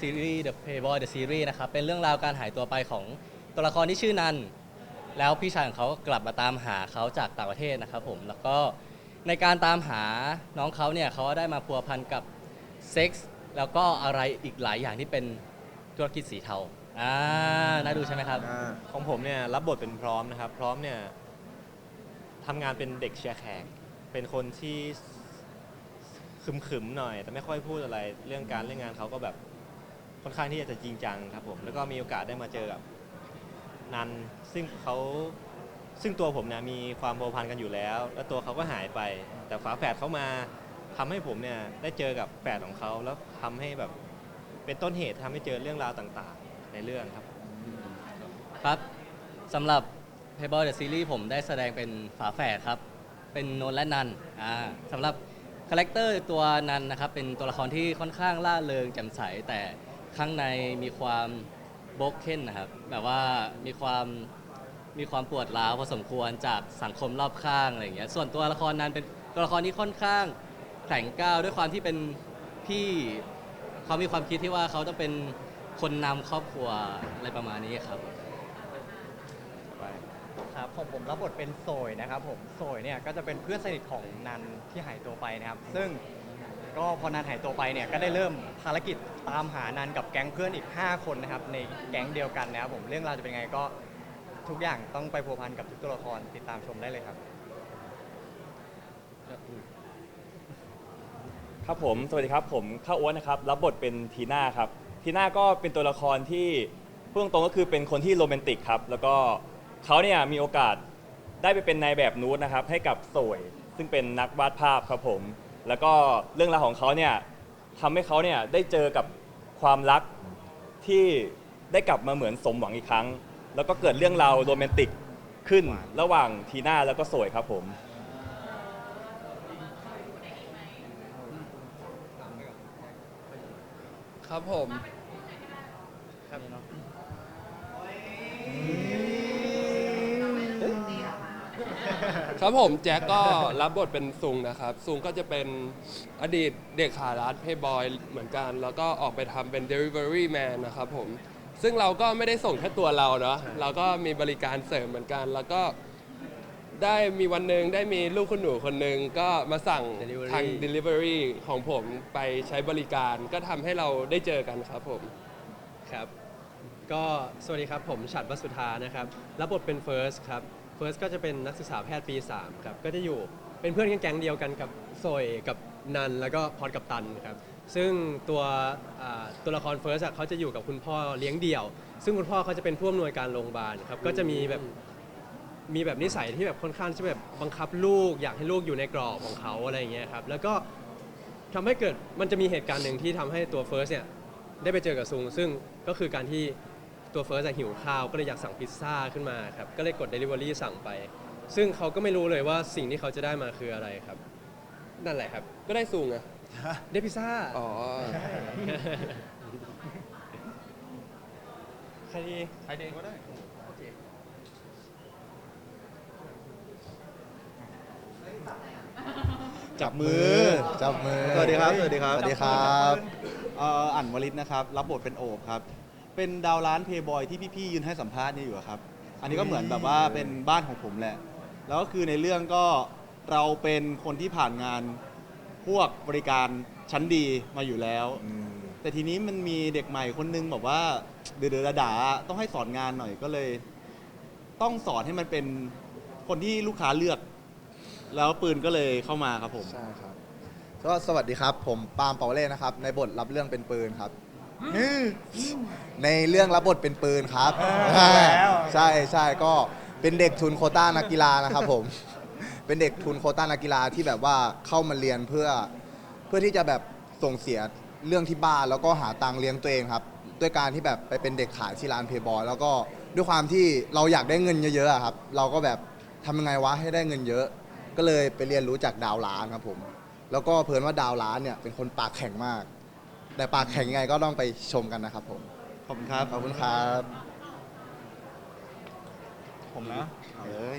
ซีรีส์ The Playboy The Series นะครับ เป็นเรื่องราวการหายตัวไปของตัวละครที่ชื่อนัน แล้วพี่ชายของเขาก็กลับมาตามหาเขาจากต่างประเทศนะครับผม แล้วก็ในการตามหาน้องเขาเนี่ยเขาก็ได้มาพัวพันกับเซ็กส์แล้วก็อะไรอีกหลายอย่างที่เป็นธุรกิจสีเทา อ่า น่าดูใช่ไหมครับของผมเนี่ยรับบทเป็นพร้อมนะครับ พร้อมเนี่ยทำงานเป็นเด็กเชียร์แขก เป็นคนที่ขึมๆหน่อย แต่ไม่ค่อยพูดอะไร เรื่องการเรื่องงานเขาก็แบบ ค่อนข้างที่จะจริงจังครับผม แล้วก็มีโอกาสได้มาเจอกับนันซึ่งเขาซึ่งตัวผมเนี่ยมีความโมพันกันอยู่แล้ว แล้วตัวเขาก็หายไป แต่ฝาแฝดเขามาทำให้ผมเนี่ยได้เจอกับแฝดของเขาแล้วทำให้แบบเป็นต้นเหตุทำให้เจอเรื่องราวต่างๆ ในเรื่องครับ ครับสำหรับ payboy The Series ผมได้แสดงเป็นฝาแฝดครับ เป็นนนท์และนันอ่าสำหรับคาแรคเตอร์ตัวนันนะครับ เป็นตัวละครที่ค่อนข้างล่าเริงแจ่มใส แต่ ข้างในมีความโบกเค้นนะครับ แบบว่ามีความมีความปวดร้าวพอสมควรจากสังคมรอบข้างอะไรอย่างเงี้ยส่วนตัวละครนั้นเป็นตัวละครที่ค่อนข้างแข็งก้าวด้วยความที่เป็นพี่เขามีความคิดที่ว่าเขาต้องเป็นคนนำครอบครัวอะไรประมาณนี้ครับ ครับของผมรับบทเป็นโซยนะครับผมโซยเนี่ยก็จะเป็นเพื่อนสนิทของนันที่หายตัวไปนะครับ ซึ่ง ก็พอนันหายตัวไปเนี่ยก็ได้เริ่มภารกิจตามหานันกับแก๊งเพื่อนอีก 5 คนนะครับในแก๊งเดียวกันนะครับผมเรื่องราวจะเป็นไงก็ทุกอย่างต้องไปพัวพันกับทุกตัวละครติดตามชมได้เลยครับ ครับผม สวัสดีครับ ผมข้าวอ้วนนะครับ รับบทเป็นทีน่าครับ ทีน่าก็เป็นตัวละครที่พูดตรงๆก็คือเป็นคนที่โรแมนติกครับ แล้วก็เขาเนี่ยมีโอกาสได้ไปเป็นนายแบบนูดนะครับ ให้กับโสยซึ่งเป็นนักวาดภาพครับผม แล้วก็เรื่องราวของเขาเนี่ยทำให้เขาเนี่ยได้เจอกับความรักที่ได้กลับมาเหมือนสมหวังอีกครั้ง แล้วก็เกิดเรื่องราวโรแมนติกขึ้นระหว่างทีน่าแล้วก็โสยครับผม ครับผม ครับ ผมแจ็คก็รับบทเป็นซุงนะครับ ซุงก็จะเป็นอดีตเด็กขาร้านเพย์บอยเหมือนกัน แล้วก็ออกไปทำเป็น Delivery Man นะครับผม ซึ่งเราก็ไม่ได้ส่งแค่ตัวเราเนาะเราก็มีบริการเสริมเหมือนกัน แล้วก็ได้มีวันหนึ่งได้มีลูกคุณหนูคนหนึ่งก็มาสั่ง Delivery ทาง Delivery ของผมไปใช้บริการก็ทำให้เราได้เจอกันครับผม ครับ ก็สวัสดีครับผมฉัดวสุธานะครับ รับบทเป็นเฟิร์สครับเฟิร์สก็จะเป็นนักศึกษาแพทย์ปี 3 ครับ ก็จะอยู่เป็นเพื่อนกันแก๊งเดียวกันกับโซยกับนันแล้วก็พอดกับตันครับ ซึ่งตัวอ่าตัวละครเฟิร์สอะเขาจะอยู่กับคุณพ่อเลี้ยงเดี่ยว ซึ่งคุณพ่อเขาจะเป็นผู้อำนวยการโรงพยาบาลครับ ก็จะมีแบบมีแบบนิสัยที่แบบค่อนข้างที่แบบบังคับลูก อยากให้ลูกอยู่ในกรอบของเขาอะไรอย่างเงี้ยครับ แล้วก็ทำให้เกิดมันจะมีเหตุการณ์หนึ่งที่ทำให้ตัวเฟิร์สเนี่ยได้ไปเจอกับซุง ซึ่งก็คือการที่ ตัวเฟิร์สอะหิวข้าวก็เลยอยากสั่งพิซซ่าขึ้นมาครับ ก็เลยกด Delivery สั่งไป ซึ่งเขาก็ไม่รู้เลยว่าสิ่งที่เขาจะได้มาคืออะไรครับ นั่นแหละครับ ก็ได้ซุงอะได้พิซซ่า อ๋อ ใครดีใครดีก็ได้จับมือ จับมือ สวัสดีครับ สวัสดีครับ สวัสดีครับเอ่ออั๋นวลิตนะครับ รับบทเป็นโอบครับ เป็นดาวร้านเพย์บอยที่พี่ๆยืนให้สัมภาษณ์นี่อยู่อะครับ อันนี้ก็เหมือนแบบว่าเป็นบ้านของผมแหละ แล้วก็คือในเรื่องก็เราเป็นคนที่ผ่านงานพวกบริการชั้นดีมาอยู่แล้วแต่ทีนี้มันมีเด็กใหม่คนนึงแบบว่าเดือดๆด่าๆต้องให้สอนงานหน่อยก็เลย ต้องสอนให้มันเป็นคนที่ลูกค้าเลือก แล้วปืนก็เลยเข้ามาครับผม ใช่ครับ ก็สวัสดีครับ ผมปาล์มเปาเล่นะครับ ในบทรับเรื่องเป็นปืนครับ ในเรื่องรับบทเป็นปืนครับใช่ใช่ก็เป็นเด็กทุนโควต้านักกีฬานะครับผม เป็นเด็กทุนโควต้านักกีฬาที่แบบว่าเข้ามาเรียนเพื่อเพื่อที่จะแบบส่งเสียเรื่องที่บ้านแล้วก็หาตังค์เลี้ยงตัวเองครับ ด้วยการที่แบบไปเป็นเด็กขายที่ร้านเพย์บอยแล้วก็ด้วยความที่เราอยากได้เงินเยอะๆอะครับ เราก็แบบทำยังไงวะให้ได้เงินเยอะ ก็เลยไปเรียนรู้จากดาวร้านครับผม แล้วก็เพิ่นว่าดาวร้านเนี่ยเป็นคนปากแข็งมาก แต่ปากแข็งยังไงก็ต้องไปชมกันนะครับผมขอบคุณครับ ขอบคุณครับผมนะเอาเลย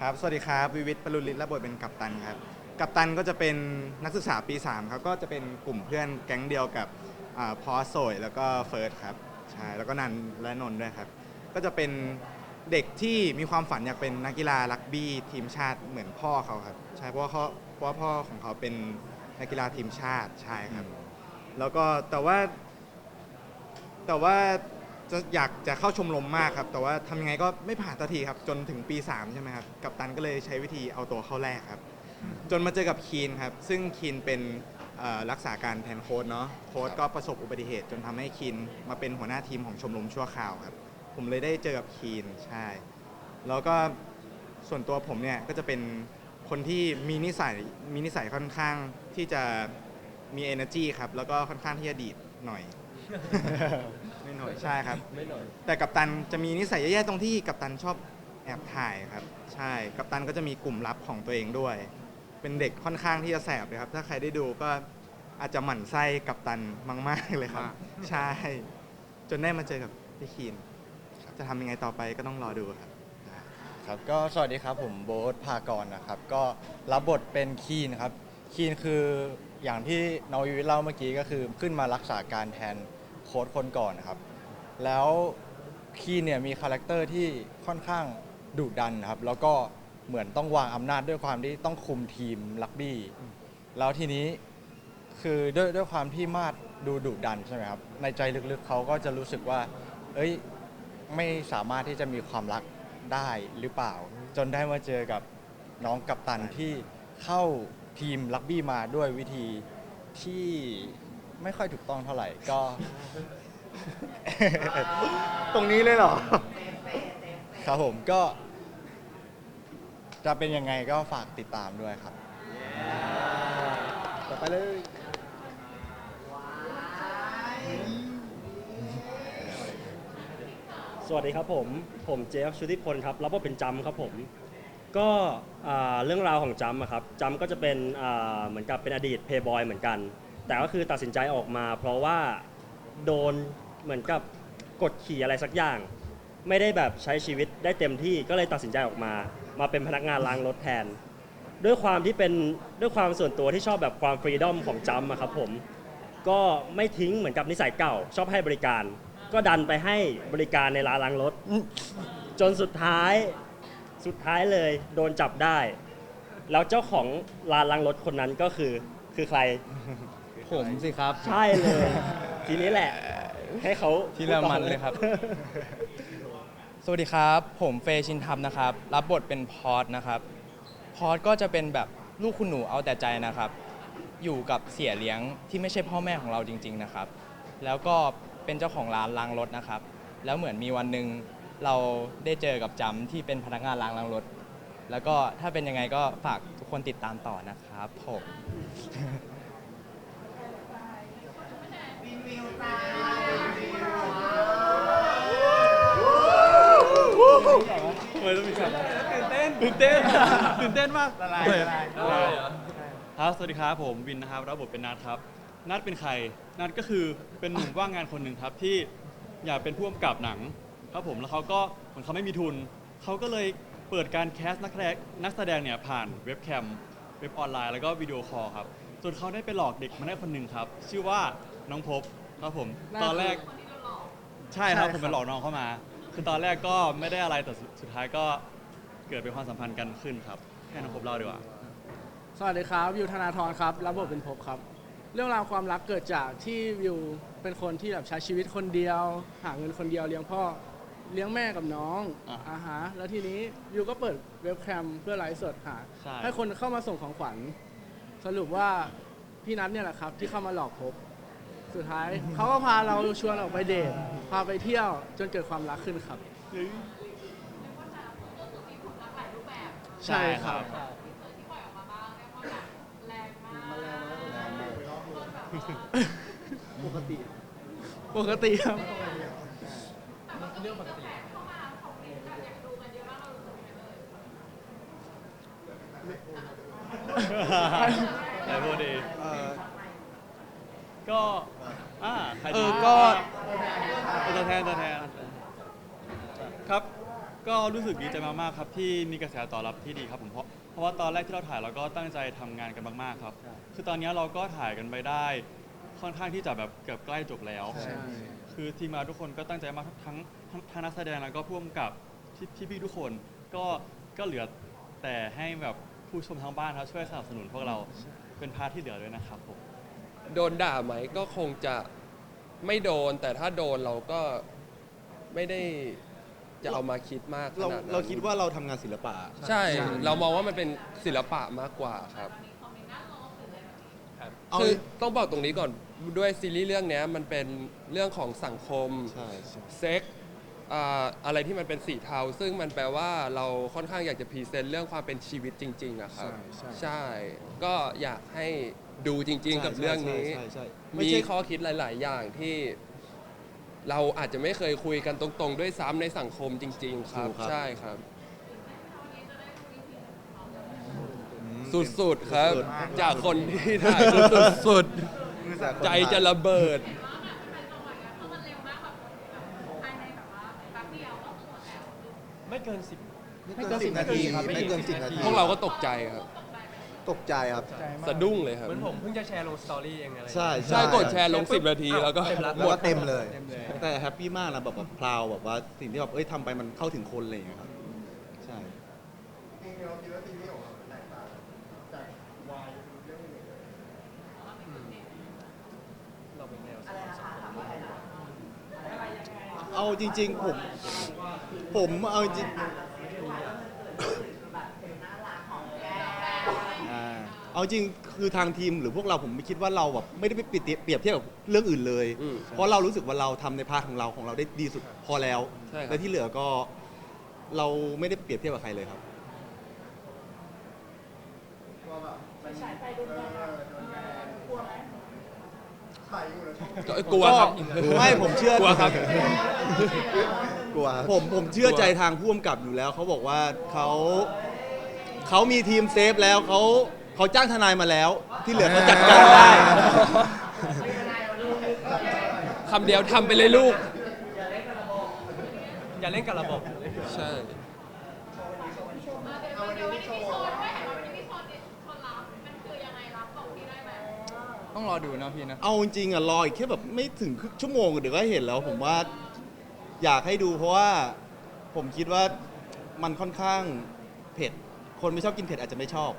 ครับ สวัสดีครับ วิวิทย์ปรุลิตและบทเป็นกัปตันครับ กัปตันก็จะเป็นนักศึกษาปี 3 ครับ ก็จะเป็นกลุ่มเพื่อนแก๊งเดียวกับอ่าพอสโซยแล้วก็เฟิร์สครับ ใช่ แล้วก็นันและนนท์ด้วยครับ ก็จะเป็นเด็กที่มีความฝันอยากเป็นนักกีฬารักบี้ทีมชาติเหมือนพ่อเขาครับ ใช่ เพราะว่าเขาเพราะว่าพ่อของเขาเป็นนักกีฬาทีมชาติ ใช่ครับ แล้วก็แต่ว่า แต่ว่าจะอยากจะเข้าชมรมมากครับ แต่ว่าทำยังไงก็ไม่ผ่านสักทีครับ จนถึงปี 3 ใช่ไหมครับ กัปตันก็เลยใช้วิธีเอาตัวเข้าแรกครับ จนมาเจอกับคีนครับ ซึ่งคีนเป็นเอ่อรักษาการแทนโค้ดเนาะ โค้ดก็ประสบอุบัติเหตุ จนทำให้คีนมาเป็นหัวหน้าทีมของชมรมชั่วคราวครับ ผมเลยได้เจอกับคีนใช่ แล้วก็ส่วนตัวผมเนี่ยก็จะเป็นคนที่มีนิสัยมีนิสัยค่อนข้างที่จะ มี energy ครับ แล้วก็ค่อนข้างที่จะดีดหน่อย ไม่หน่อยใช่ครับ ไม่หน่อย แต่กัปตันจะมีนิสัยแย่ๆตรงที่กัปตันชอบแอบถ่ายครับ ใช่ กัปตันก็จะมีกลุ่มลับของตัวเองด้วย เป็นเด็กค่อนข้างที่จะแสบเลยครับ ถ้าใครได้ดูก็อาจจะหมั่นไส้กัปตันมากๆเลยครับใช่ จนได้มาเจอกับพี่คีนจะทำยังไงต่อไปก็ต้องรอดูครับ ครับก็สวัสดีครับผมโบ๊ทภากรนะครับ ก็รับบทเป็นคีนครับคีนคือ อย่างที่น้องวิวิทเล่าเมื่อกี้ก็คือขึ้นมารักษาการแทนโค้ชคนก่อนนะครับ แล้วคีนเนี่ยมีคาแรคเตอร์ที่ค่อนข้างดุดันครับ แล้วก็เหมือนต้องวางอำนาจด้วยความที่ต้องคุมทีมลักบี้ แล้วทีนี้คือด้วยด้วยความที่มาดดูดุดันใช่ไหมครับ ในใจลึกๆเขาก็จะรู้สึกว่า เอ้ยไม่สามารถที่จะมีความรักได้หรือเปล่า จนได้มาเจอกับน้องกัปตันที่เข้า ทีมลักบี้มาด้วยวิธีที่ไม่ค่อยถูกต้องเท่าไหร่ก็ ตรงนี้เลยเหรอ ครับผมก็ จะเป็นยังไงก็ฝากติดตามด้วยครับ ต่อไปเลย สวัสดีครับผม ผมเจฟชุติพลครับ รับบทเป็นจำครับผม ก็อ่าเรื่องราวของจำอะครับจำก็จะเป็นอ่าเหมือนกับเป็นอดีตเพย์บอยเหมือนกัน แต่ก็คือตัดสินใจออกมา เพราะว่าโดนเหมือนกับกดขี่อะไรสักอย่าง ไม่ได้แบบใช้ชีวิตได้เต็มที่ก็เลยตัดสินใจออกมา มาเป็นพนักงานล้างรถแทน ด้วยความที่เป็นด้วยความส่วนตัวที่ชอบแบบความฟรีดอมของจำอะครับผม ก็ไม่ทิ้งเหมือนกับนิสัยเก่า ชอบให้บริการ ก็ดันไปให้บริการในร้านล้างรถ จนสุดท้าย สุดท้ายเลยโดนจับได้ แล้วเจ้าของร้านล้างรถคนนั้นก็คือคือใคร ผมสิครับ ใช่เลย ทีนี้แหละ ให้เขาที่ละมันเลยครับ สวัสดีครับ ผมเฟย์ชินธรรมนะครับ รับบทเป็นพอดนะครับ พอดก็จะเป็นแบบลูกคุณหนูเอาแต่ใจนะครับ อยู่กับเสียเลี้ยงที่ไม่ใช่พ่อแม่ของเราจริง ๆนะครับ แล้วก็เป็นเจ้าของร้านล้างรถนะครับ แล้วเหมือนมีวันหนึ่ง เราได้เจอกับจำที่เป็นพนักงานล้างล้างรถ แล้วก็ถ้าเป็นยังไงก็ฝากทุกคนติดตามต่อนะครับผมตื่นเต้น ตื่นเต้นมากละลายละลายครับสวัสดีครับผมวินนะครับรับบทเป็นนัทครับ นัทเป็นใคร นัทก็คือเป็นหนุ่มว่างงานคนหนึ่งครับที่อยากเป็นผู้กำกับหนัง ครับผมแล้วเขาก็เหมือนเขาไม่มีทุน เขาก็เลยเปิดการแคสต์นักแสดงนักแสดงเนี่ยผ่านเว็บแคมเว็บออนไลน์แล้วก็วิดีโอคอลครับจนเขาได้ไปหลอกเด็กมาได้คนหนึ่งครับ ชื่อว่าน้องพบครับผมตอนแรกใช่ครับใช่ครับผมไปหลอกน้องเข้ามา คือตอนแรกก็ไม่ได้อะไรแต่สุดสุดท้ายก็เกิดเป็นความสัมพันธ์กันขึ้นครับให้น้องพบเล่าดีกว่า สวัสดีครับวิวธนาธรครับรับบทเป็นภพครับ เรื่องราวความรักเกิดจากที่วิวเป็นคนที่แบบใช้ชีวิตคนเดียว หาเงินคนเดียวเลี้ยงพ่อ เลี้ยงแม่กับน้องอะอ่าฮะแล้วทีนี้วิวก็เปิดเว็บแคมเพื่อไลฟ์สดหาใช่ ให้คนเข้ามาส่งของขวัญ สรุปว่าพี่นัทเนี่ยแหละครับ ที่เข้ามาหลอกภพสุดท้าย เขาก็พาเราชวนออกไปเดทพาไปเที่ยวจนเกิดความรักขึ้นครับ ใช่ครับ ปกติปกติ ครับไหนพูดดีก็อ่าใครเออก็ตัวแทนตัวแทนครับ ก็รู้สึกดีใจมากๆครับที่มีกระแสตอบรับที่ดีครับผมเพราะเพราะว่าตอนแรกที่เราถ่ายเราก็ตั้งใจทำงานกันมากๆครับ คือตอนนี้เราก็ถ่ายกันไปได้ ค่อนข้างที่จะแบบเกือบใกล้จบแล้ว ใช่ คือทีมงานทุกคนก็ตั้งใจมากทั้งทั้งทั้งนักแสดงแล้วก็ผู้กำกับที่ที่พี่ทุกคนก็ก็เหลือแต่ให้แบบผู้ชมทางบ้านเขาช่วยสนับสนุนพวกเราเป็นพาร์ทที่เหลือด้วยนะครับผมโดนด่าไหมก็คงจะไม่โดน แต่ถ้าโดนเราก็ไม่ได้จะเอามาคิดมากขเรานาดนั้นเราคิดว่าเราทำงานศิลปะ ใช่ เรามองว่ามันเป็นศิลปะมากกว่าครับ เอา คือต้องบอกตรงนี้ก่อน ด้วยซีรีส์เรื่องเนี้ยมันเป็นเรื่องของสังคม ใช่ใช่ เซ็กอ่าอะไรที่มันเป็นสีเทา ซึ่งมันแปลว่าเราค่อนข้างอยากจะพรีเซนต์เรื่องความเป็นชีวิตจริงๆอะครับใช่ใช่ใช่ก็อยากให้ดูจริงๆกับเรื่องนี้ ใช่ใช่ใช่ไม่มีใช่ข้อคิดหลาย ๆ อย่างที่ เราอาจจะไม่เคยคุยกันตรงๆ ด้วยซ้ำในสังคมจริง ๆ ครับ ถูกครับ ใช่ครับสุดๆครับสุดจากคนที่ถ่ายสุดๆ ใจจะระเบิด ไม่เกินสิบ ไม่เกินสิบนาทีครับไม่เกินสิบนาทีพวกเราก็ตกใจครับ ตกใจครับ สะดุ้งเลยครับ เหมือนผมเพิ่งจะแชร์ลงสตอรี่เองอะไรใช่ใช่กดแชร์ลง 10 นาทีแล้วก็เต็มละแล้วก็เต็มเลยเต็มเลย แต่แฮปปี้มากนะแบบแบบพราวแบบว่าสิ่งที่แบบเอ้ยทำไปมันเข้าถึงคนอะไรอย่างเงี้ยครับ ใช่ เราเป็นแนว เอาจริง ๆ ผม ผมเอาจริงอ่าเอาจริงคือทางทีมหรือพวกเราผมไม่คิดว่าเราแบบไม่ได้ไปเปรียบเปรียบเทียบกับเรื่องอื่นเลย อืมเพราะเรารู้สึกว่าเราทำในพาร์ทของเราของเราได้ดีสุดพอแล้วใช่ครับ และที่เหลือก็เราไม่ได้เปรียบเทียบกับใครเลยครับ ก็กลัวครับก็ไม่ผมเชื่อ กลัวครับ กลัวครับ ผมผมเชื่อใจทางผู้กำกับอยู่แล้ว เขาบอกว่าเขาเขามีทีมเซฟแล้วเขาเขาจ้างทนายมาแล้ว ที่เหลือเขาจัดการได้ คำเดียวทำไปเลยลูก อย่าเล่นกับระบบ ใช่ ต้องรอดูนะพี่นะ เอาจริงๆอะรออีกแค่แบบไม่ถึงครึ่งชั่วโมงเดี๋ยวก็เห็นแล้ว ผมว่าอยากให้ดูเพราะว่าผมคิดว่ามันค่อนข้างเผ็ด คนไม่ชอบกินเผ็ดอาจจะไม่ชอบ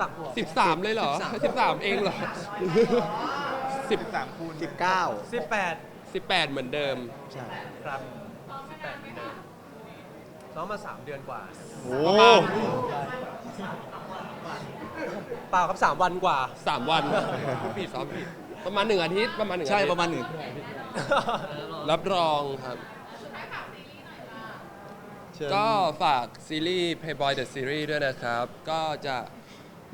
ตัก13 เลยเหรอ 13 เองเหรอสิบสามคูณสิบเก้าสิบแปด18 เหมือนเดิม ใช่ ครับสิบแปดเหมือนเดิม ซ้อมมาสามเดือนกว่า โอ้เปล่าครับสามวันกว่า3วันผิดซ้อมผิด ประมาณ1อาทิตย์ประมาณ1อาทิตย์ใช่ประมาณหนึ่งรับรองครับ เชิญก็ฝากซีรีส์ Playboy the Series ด้วยนะครับ ก็จะ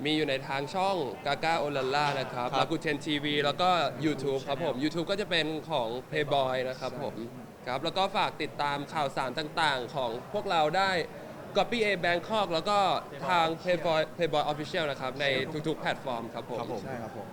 มีอยู่ในทางช่อง Gaga o l a l a นะครับครับ ลากูเทนทีวีแล้วก็ YouTube ครับผม YouTube ก็จะเป็นของ Playboy นะครับผม ครับ แล้วก็ฝากติดตามข่าวสารต่างๆ ของพวกเราได้ Copy A Bangkok แล้วก็ทาง Playboy Playboy Official นะครับ ในทุกๆ แพลตฟอร์มครับผมครับผมใช่ครับผม